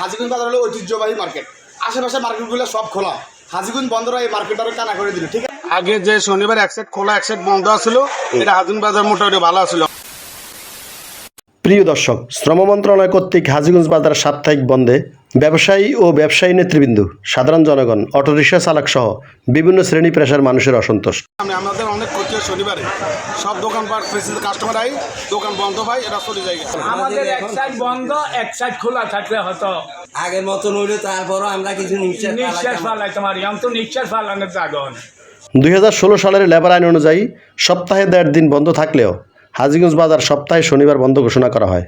হাজিগঞ্জ বাজার হলো ঐতিহ্যবাহী মার্কেট। আশেপাশে মার্কেটগুলো সব খোলা। হাজিগঞ্জ বন্দর এই মার্কেট মার্কেটটারে কানা করে দিল ঠিক আছে? আগে যে শনিবার এক সেট খোলা এক সেট বন্ধ আসলো এটা হাজিগঞ্জ বাজার মোটামুটি ভালো আসলো প্রিয় দর্শক শ্রম মন্ত্রণালয় কর্তৃক হাজিগঞ্জ বাজার সাপ্তাহিক বন্ধে ব্যবসায়ী ও ব্যবসায়ী নেতৃবৃন্দ সাধারণ জনগণ অটোরিকশা চালক সহ বিভিন্ন শ্রেণি পেশার মানুষের অসন্তোষ। আমাদের অনেক ক্ষতি হয় শনিবারে। সব দোকানপাট প্রেসিডেন্ট কাস্টমার আই দোকান বন্ধ ভাই এটা চলে যায়। আমাদের এক সাইড বন্ধ এক সাইড খোলা থাকলে হতো। আগের মতন হইলে তারপরও আমরা কিছু নিঃশ্বাস নিঃশ্বাস ফালাইতাম। ফালাই তোমার এখন তো নিঃশ্বাস ফালানোর জাগন দুই হাজার ষোলো সালের লেবার আইন অনুযায়ী সপ্তাহে দেড় দিন বন্ধ থাকলেও হাজিগঞ্জ বাজার সপ্তাহে শনিবার বন্ধ ঘোষণা করা হয়।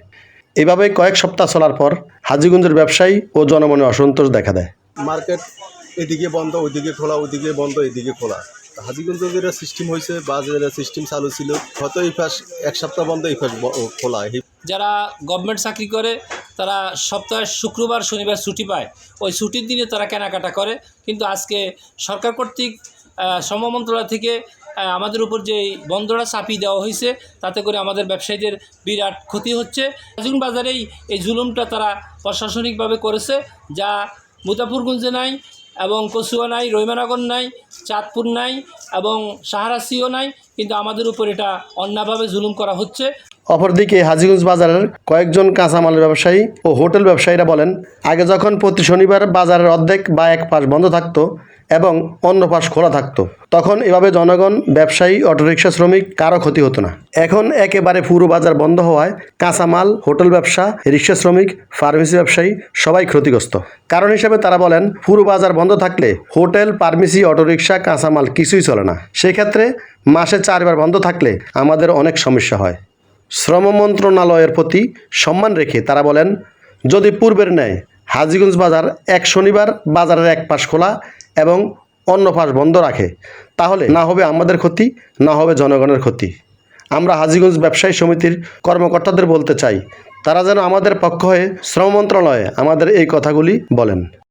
এভাবে কয়েক সপ্তাহ চলার পর হাজিগঞ্জের ব্যবসায়ী ও জনমনে অসন্তোষ দেখা দেয়। মার্কেট এদিকে বন্ধ ওইদিকে খোলা ওইদিকে বন্ধ এদিকে খোলা। হাজিগঞ্জ যেটা সিস্টেম হয়েছে বা যেটা সিস্টেম চালু ছিল হয়তো এই পাশ এক সপ্তাহ বন্ধ এই পাশ খোলা। যারা গভর্নমেন্ট চাকরি করে তারা সপ্তাহে শুক্রবার শনিবার ছুটি পায়। ওই ছুটির দিনে তারা কেনাকাটা করে। কিন্তু আজকে সরকার কর্তৃক শ্রম মন্ত্রণালয় থেকে আমাদের উপর যে বন্ধটা চাপিয়ে দেওয়া হয়েছে, তাতে করে আমাদের ব্যবসায়ীদের বিরাট ক্ষতি হচ্ছে। হাজুন বাজারেই এই জুলুমটা তারা প্রশাসনিকভাবে করেছে, যা মুজাফরগঞ্জে নাই এবং কচুয়া নাই, রহিমানগর নাই, চাঁদপুর নাই এবং সাহারাসিও নাই, কিন্তু আমাদের উপর এটা অন্যভাবে জুলুম করা হচ্ছে। অপরদিকে হাজিগঞ্জ বাজারের কয়েকজন কাঁচামালের ব্যবসায়ী ও হোটেল ব্যবসায়ীরা বলেন, আগে যখন প্রতি শনিবার বাজারের অর্ধেক বা এক পাশ বন্ধ থাকতো এবং অন্য পাশ খোলা থাকতো। তখন এভাবে জনগণ, ব্যবসায়ী, অটোরিকশা শ্রমিক, কারও ক্ষতি হতো না। এখন একেবারে পুরো বাজার বন্ধ হওয়ায় কাঁচামাল, হোটেল ব্যবসা রিক্সা শ্রমিক, ফার্মেসি ব্যবসায়ী সবাই ক্ষতিগ্রস্ত। কারণ হিসেবে তারা বলেন, পুরো বাজার বন্ধ থাকলে হোটেল, ফার্মেসি, অটোরিকশা, কাঁচামাল কিছুই চলে না। সেক্ষেত্রে মাসে চারবার বন্ধ থাকলে আমাদের অনেক সমস্যা হয়। শ্রম মন্ত্রণালয়ের প্রতি সম্মান রেখে তারা বলেন, যদি পূর্বের ন্যায় হাজিগঞ্জ বাজার এক শনিবার বাজারের এক পাশ খোলা এবং অন্য পাশ বন্ধ রাখে। তাহলে না হবে আমাদের ক্ষতি, না হবে জনগণের ক্ষতি। আমরা হাজিগঞ্জ ব্যবসায়ী সমিতির কর্মকর্তাদের বলতে চাই, তারা যেন আমাদের পক্ষ হয়ে শ্রম মন্ত্রণালয়ে আমাদের এই কথাগুলি বলেন।